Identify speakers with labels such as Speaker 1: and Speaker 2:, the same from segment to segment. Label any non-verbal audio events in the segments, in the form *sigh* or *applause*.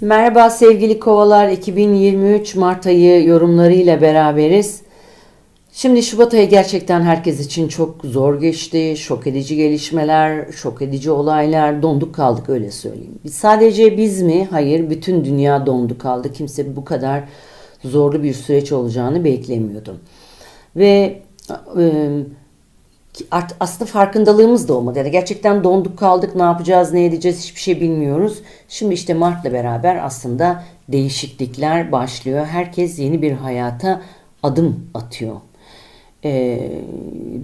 Speaker 1: Merhaba sevgili kovalar 2023 Mart ayı yorumlarıyla beraberiz. Şimdi Şubat ayı gerçekten herkes için çok zor geçti. Şok edici gelişmeler, şok edici olaylar, donduk kaldık öyle söyleyeyim. Sadece biz mi? Hayır, bütün dünya dondu kaldı. Kimse bu kadar zorlu bir süreç olacağını beklemiyordum. Ve e, aslında farkındalığımız da olmadı. Yani gerçekten donduk kaldık, ne yapacağız, ne edeceğiz hiçbir şey bilmiyoruz. Şimdi işte Mart'la beraber aslında değişiklikler başlıyor. Herkes yeni bir hayata adım atıyor. Ee,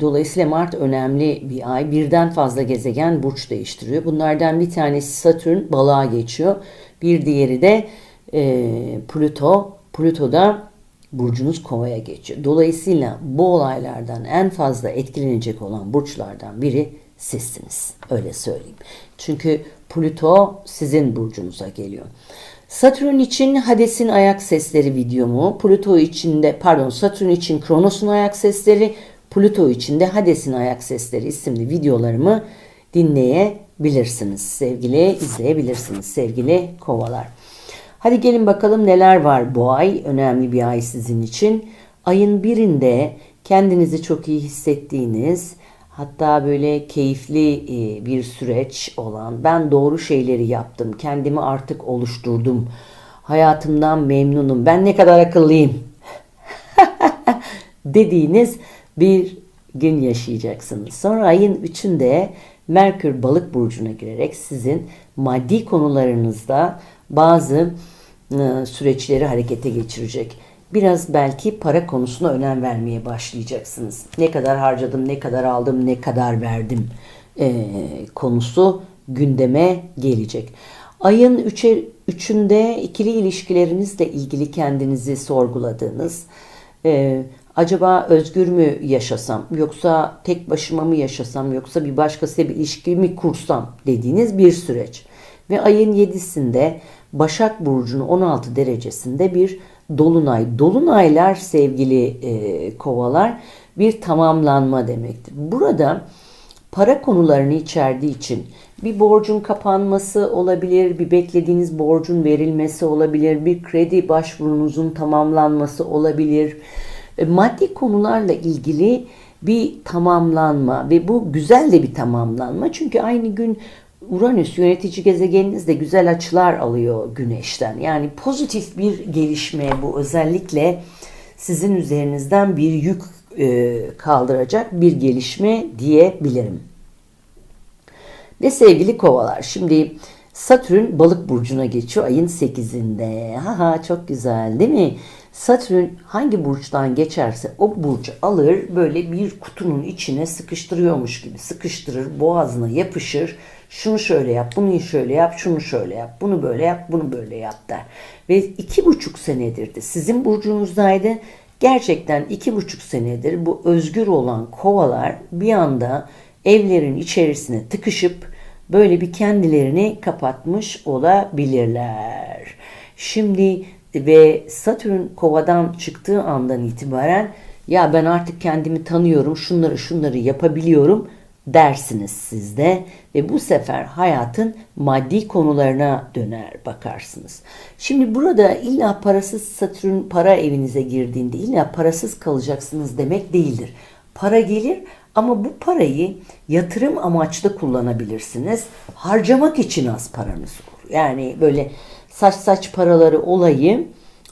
Speaker 1: dolayısıyla Mart önemli bir ay. Birden fazla gezegen burç değiştiriyor. Bunlardan bir tanesi Satürn balığa geçiyor. Bir diğeri de e, Plüto. Plüto da burcunuz kovaya geçiyor. Dolayısıyla bu olaylardan en fazla etkilenecek olan burçlardan biri sizsiniz. Öyle söyleyeyim. Çünkü Plüto sizin burcunuza geliyor. Satürn için Hades'in ayak sesleri videomu, Plüto için de pardon Satürn için Kronos'un ayak sesleri, Plüto için de Hades'in ayak sesleri isimli videolarımı dinleyebilirsiniz. Sevgili izleyebilirsiniz sevgili kovalar. Hadi gelin bakalım neler var bu ay. Önemli bir ay sizin için. Ayın birinde kendinizi çok iyi hissettiğiniz, hatta böyle keyifli e, bir süreç olan, ben doğru şeyleri yaptım, kendimi artık oluşturdum, hayatımdan memnunum, ben ne kadar akıllıyım *laughs* dediğiniz bir gün yaşayacaksınız. Sonra ayın üçünde Merkür balık burcuna girerek sizin maddi konularınızda bazı e, süreçleri harekete geçirecek. Biraz belki para konusuna önem vermeye başlayacaksınız. Ne kadar harcadım, ne kadar aldım, ne kadar verdim e, konusu gündeme gelecek. Ayın üçe, üçünde ikili ilişkilerinizle ilgili kendinizi sorguladığınız, e, acaba özgür mü yaşasam, yoksa tek başıma mı yaşasam, yoksa bir başkasıyla bir ilişki mi kursam dediğiniz bir süreç. Ve ayın 7'sinde Başak Burcu'nun 16 derecesinde bir dolunay. Dolunaylar sevgili e, kovalar bir tamamlanma demektir. Burada para konularını içerdiği için bir borcun kapanması olabilir, bir beklediğiniz borcun verilmesi olabilir, bir kredi başvurunuzun tamamlanması olabilir. E, maddi konularla ilgili bir tamamlanma ve bu güzel de bir tamamlanma. Çünkü aynı gün Uranüs yönetici gezegeniniz de güzel açılar alıyor Güneş'ten. Yani pozitif bir gelişme bu özellikle sizin üzerinizden bir yük e, kaldıracak bir gelişme diyebilirim. Ve sevgili kovalar şimdi Satürn balık burcuna geçiyor ayın 8'inde. Haha çok güzel değil mi? Satürn hangi burçtan geçerse o burcu alır böyle bir kutunun içine sıkıştırıyormuş gibi sıkıştırır boğazına yapışır şunu şöyle yap, bunu şöyle yap, şunu şöyle yap, bunu böyle yap, bunu böyle yap der. Ve iki buçuk senedir de sizin burcunuzdaydı. Gerçekten iki buçuk senedir bu özgür olan kovalar bir anda evlerin içerisine tıkışıp böyle bir kendilerini kapatmış olabilirler. Şimdi ve Satürn kovadan çıktığı andan itibaren ya ben artık kendimi tanıyorum, şunları şunları yapabiliyorum dersiniz siz de ve bu sefer hayatın maddi konularına döner bakarsınız. Şimdi burada illa parasız Satürn para evinize girdiğinde illa parasız kalacaksınız demek değildir. Para gelir ama bu parayı yatırım amaçlı kullanabilirsiniz. Harcamak için az paranız olur. Yani böyle saç saç paraları olayı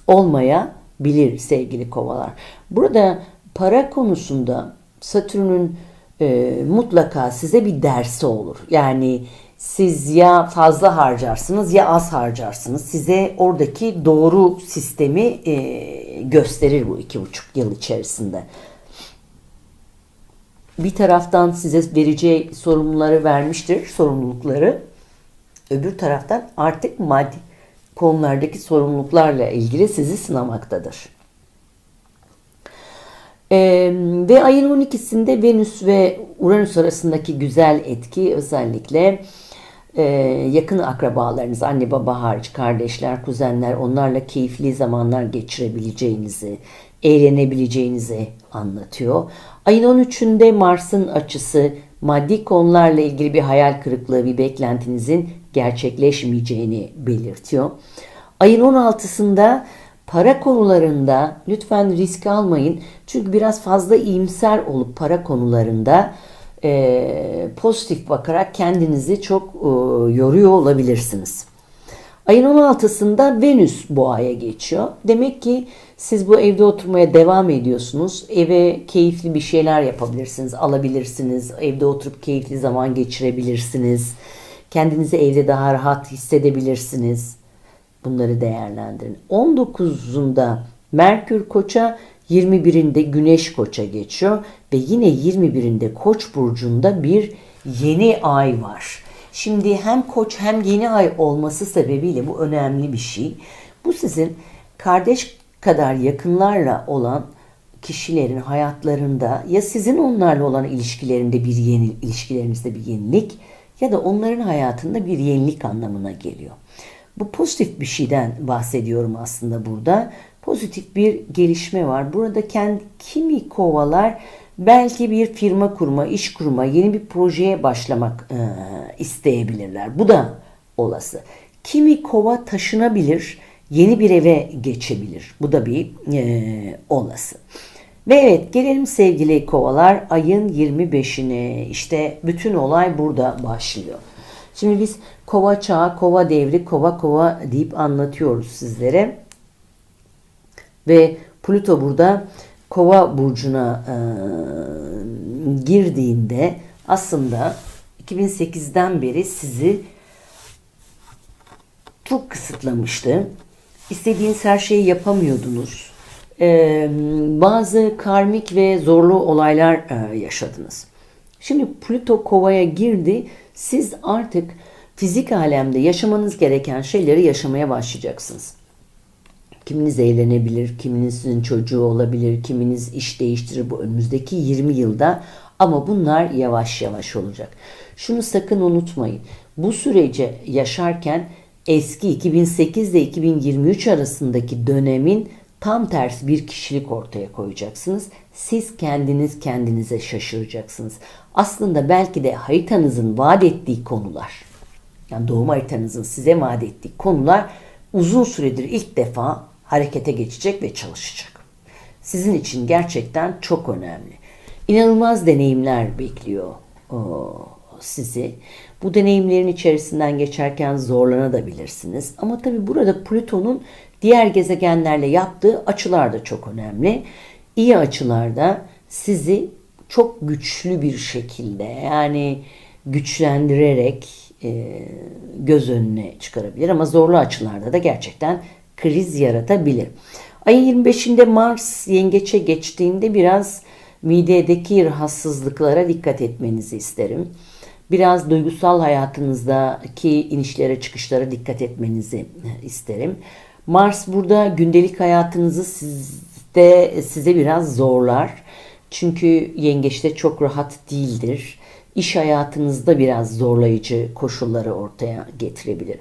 Speaker 1: olmayabilir sevgili kovalar. Burada para konusunda Satürn'ün e, mutlaka size bir dersi olur. Yani siz ya fazla harcarsınız ya az harcarsınız. Size oradaki doğru sistemi e, gösterir bu iki buçuk yıl içerisinde. Bir taraftan size vereceği sorumluları vermiştir, sorumlulukları. Öbür taraftan artık maddi konulardaki sorumluluklarla ilgili sizi sınamaktadır. Ee, ve ayın 12'sinde Venüs ve Uranüs arasındaki güzel etki özellikle e, yakın akrabalarınız, anne baba hariç, kardeşler, kuzenler onlarla keyifli zamanlar geçirebileceğinizi, eğlenebileceğinizi anlatıyor. Ayın 13'ünde Mars'ın açısı maddi konularla ilgili bir hayal kırıklığı, bir beklentinizin gerçekleşmeyeceğini belirtiyor. Ayın 16'sında para konularında lütfen risk almayın. Çünkü biraz fazla iyimser olup para konularında e, pozitif bakarak kendinizi çok e, yoruyor olabilirsiniz. Ayın 16'sında Venüs boğaya geçiyor. Demek ki siz bu evde oturmaya devam ediyorsunuz. Eve keyifli bir şeyler yapabilirsiniz, alabilirsiniz. Evde oturup keyifli zaman geçirebilirsiniz. Kendinizi evde daha rahat hissedebilirsiniz. Bunları değerlendirin. 19'unda Merkür Koç'a 21'inde Güneş Koç'a geçiyor ve yine 21'inde Koç burcunda bir yeni ay var. Şimdi hem Koç hem yeni ay olması sebebiyle bu önemli bir şey. Bu sizin kardeş kadar yakınlarla olan kişilerin hayatlarında ya sizin onlarla olan ilişkilerinde bir yeni ilişkilerinizde bir yenilik ya da onların hayatında bir yenilik anlamına geliyor. Bu pozitif bir şeyden bahsediyorum aslında burada. Pozitif bir gelişme var. Burada kendi kimi kovalar belki bir firma kurma, iş kurma, yeni bir projeye başlamak e, isteyebilirler. Bu da olası. Kimi kova taşınabilir, yeni bir eve geçebilir. Bu da bir e, olası. Ve evet gelelim sevgili kovalar ayın 25'ine. İşte bütün olay burada başlıyor. Şimdi biz kova çağı, kova devri, kova kova deyip anlatıyoruz sizlere. Ve Plüto burada kova burcuna e, girdiğinde aslında 2008'den beri sizi çok kısıtlamıştı. İstediğiniz her şeyi yapamıyordunuz. Ee, bazı karmik ve zorlu olaylar e, yaşadınız. Şimdi Plüto kovaya girdi. Siz artık fizik alemde yaşamanız gereken şeyleri yaşamaya başlayacaksınız. Kiminiz evlenebilir, kiminizin çocuğu olabilir, kiminiz iş değiştirir bu önümüzdeki 20 yılda ama bunlar yavaş yavaş olacak. Şunu sakın unutmayın. Bu süreci yaşarken eski 2008 ile 2023 arasındaki dönemin tam tersi bir kişilik ortaya koyacaksınız. Siz kendiniz kendinize şaşıracaksınız. Aslında belki de haritanızın vaat ettiği konular, yani doğum haritanızın size vaat ettiği konular uzun süredir ilk defa harekete geçecek ve çalışacak. Sizin için gerçekten çok önemli. İnanılmaz deneyimler bekliyor sizi. Bu deneyimlerin içerisinden geçerken zorlanabilirsiniz. Ama tabii burada Plüton'un diğer gezegenlerle yaptığı açılar da çok önemli. İyi açılarda sizi çok güçlü bir şekilde yani güçlendirerek e, göz önüne çıkarabilir ama zorlu açılarda da gerçekten kriz yaratabilir. Ayın 25'inde Mars yengeçe geçtiğinde biraz midedeki rahatsızlıklara dikkat etmenizi isterim. Biraz duygusal hayatınızdaki inişlere çıkışlara dikkat etmenizi isterim. Mars burada gündelik hayatınızı sizde size biraz zorlar. Çünkü yengeçte çok rahat değildir. İş hayatınızda biraz zorlayıcı koşulları ortaya getirebilir.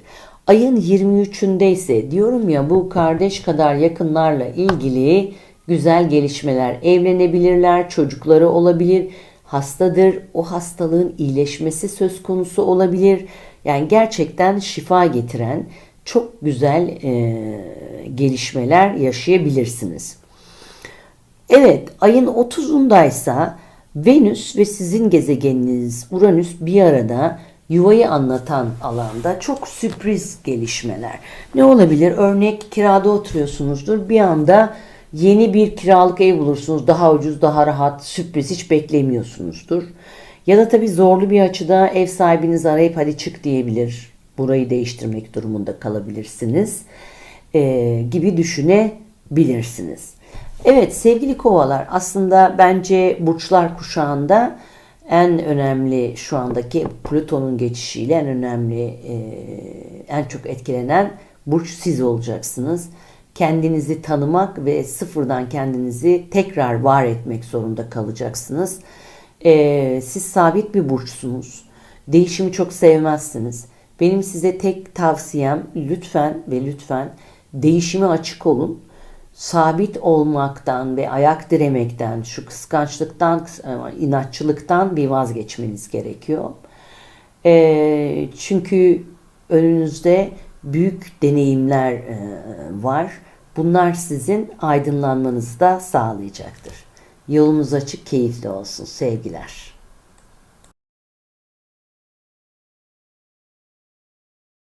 Speaker 1: Ayın 23'ünde ise diyorum ya bu kardeş kadar yakınlarla ilgili güzel gelişmeler, evlenebilirler, çocukları olabilir, hastadır, o hastalığın iyileşmesi söz konusu olabilir. Yani gerçekten şifa getiren çok güzel e, gelişmeler yaşayabilirsiniz. Evet, ayın 30'undaysa Venüs ve sizin gezegeniniz Uranüs bir arada yuvayı anlatan alanda çok sürpriz gelişmeler. Ne olabilir? Örnek kirada oturuyorsunuzdur. Bir anda yeni bir kiralık ev bulursunuz. Daha ucuz, daha rahat, sürpriz hiç beklemiyorsunuzdur. Ya da tabii zorlu bir açıda ev sahibiniz arayıp hadi çık diyebilir. Burayı değiştirmek durumunda kalabilirsiniz. Ee, gibi düşünebilirsiniz. Evet sevgili kovalar aslında bence burçlar kuşağında en önemli şu andaki Plüton'un geçişiyle en önemli e, en çok etkilenen burç siz olacaksınız. Kendinizi tanımak ve sıfırdan kendinizi tekrar var etmek zorunda kalacaksınız. E, siz sabit bir burçsunuz. Değişimi çok sevmezsiniz. Benim size tek tavsiyem lütfen ve lütfen değişime açık olun sabit olmaktan ve ayak diremekten, şu kıskançlıktan, inatçılıktan bir vazgeçmeniz gerekiyor. E, çünkü Önünüzde büyük deneyimler e, var. Bunlar sizin aydınlanmanızı da sağlayacaktır. Yolunuz açık, keyifli olsun. Sevgiler.